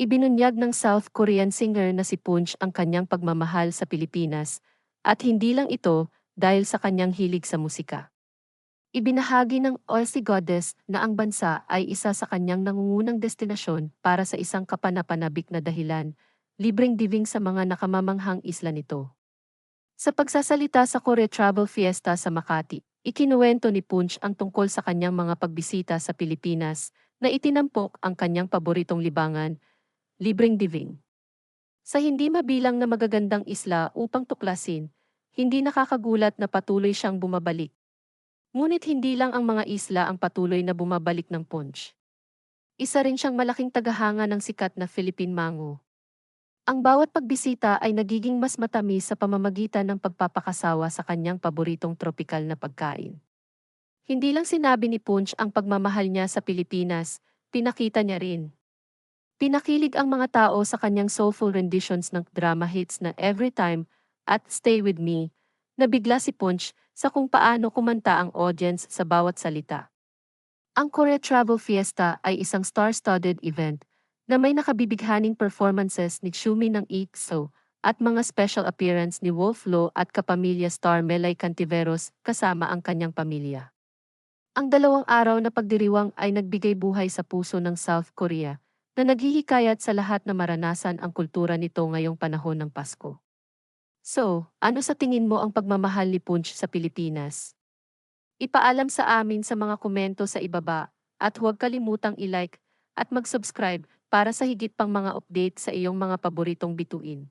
Ibinunyag ng South Korean singer na si Punch ang kanyang pagmamahal sa Pilipinas, at hindi lang ito dahil sa kanyang hilig sa musika. Ibinahagi ng Aussie Goddess na ang bansa ay isa sa kanyang nangungunang destinasyon para sa isang kapanapanabik na dahilan, libreng diving sa mga nakamamanghang isla nito. Sa pagsasalita sa Korea Travel Fiesta sa Makati, ikinuwento ni Punch ang tungkol sa kanyang mga pagbisita sa Pilipinas na itinampok ang kanyang paboritong libangan, libreng diving. Sa hindi mabilang na magagandang isla upang tuklasin, hindi nakakagulat na patuloy siyang bumabalik. Ngunit hindi lang ang mga isla ang patuloy na bumabalik ng Punch. Isa rin siyang malaking tagahanga ng sikat na Philippine Mango. Ang bawat pagbisita ay nagiging mas matamis sa pamamagitan ng pagpapakasawa sa kanyang paboritong tropikal na pagkain. Hindi lang sinabi ni Punch ang pagmamahal niya sa Pilipinas, pinakita niya rin. Pinakilig ang mga tao sa kanyang soulful renditions ng drama hits na Every Time at Stay With Me, nabigla si Punch sa kung paano kumanta ang audience sa bawat salita. Ang Korea Travel Fiesta ay isang star-studded event na may nakabibighaning performances ni Chumi ng EXO at mga special appearance ni Wolf Lo at kapamilya star Melay Cantiveros kasama ang kanyang pamilya. Ang dalawang araw na pagdiriwang ay nagbigay buhay sa puso ng South Korea na naghihikayat sa lahat na maranasan ang kultura nito ngayong panahon ng Pasko. So, ano sa tingin mo ang pagmamahal ni Punch sa Pilipinas? Ipaalam sa amin sa mga komento sa ibaba at huwag kalimutang i-like at mag-subscribe para sa higit pang mga update sa iyong mga paboritong bituin.